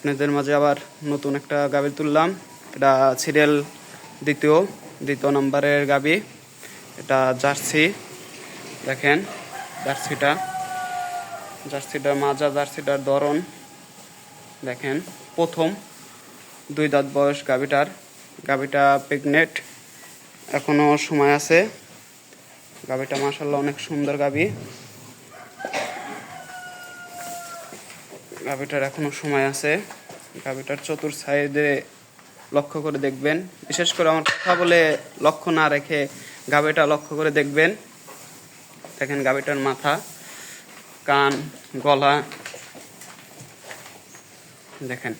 আপনাদের মাঝে আবার নতুন একটা গাবি তুললাম। এটা সিরিয়াল দ্বিতীয় দ্বিতীয় নম্বরের গাবি। এটা জার্সি। দেখেন, জার্সিটা। জার্সিটার মাজা, জার্সিটার ধরন। দেখেন, প্রথম দুই দাঁত বয়স গাবিটার। গাবিটা প্রেগনেট এখনও সময় আছে। গাবিটা মাসাল্লাহ অনেক সুন্দর গাবি। গাবিটার এখনও সময় আছে। গাভীটার চতুর সাইডে লক্ষ্য করে দেখবেন। বিশেষ করে আমার কথা বলে লক্ষ্য না রেখে গাভীটা লক্ষ্য করে দেখবেন। দেখেন গাভীটার মাথা, কান, গলা। দেখেন।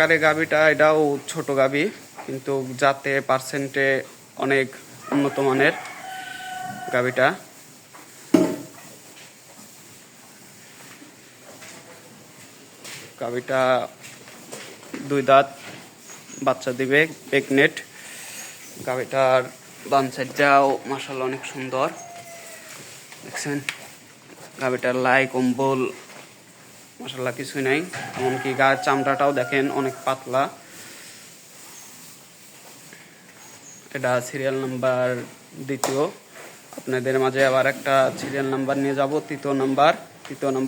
আকারে গাবিটা এটাও ছোট গাবি, কিন্তু যাতে পার্সেন্টে অনেক উন্নত মানের গাবিটা। গাবিটা দুই দাঁত, বাচ্চা দিবে প্রেগনেট গাবিটার বাম সাইডটাও মাসাল অনেক সুন্দর। দেখছেন? গাবিটার লাই, কম্বল মশলা কিছুই নাই। এমনকি গায়ের চামড়াটাও দেখেন অনেক পাতলা। এটা সিরিয়াল নাম্বার দ্বিতীয়। আপনাদের মাঝে আবার একটা সিরিয়াল নাম্বার নিয়ে যাব, তৃতীয় নাম্বার তৃতীয় নাম্বার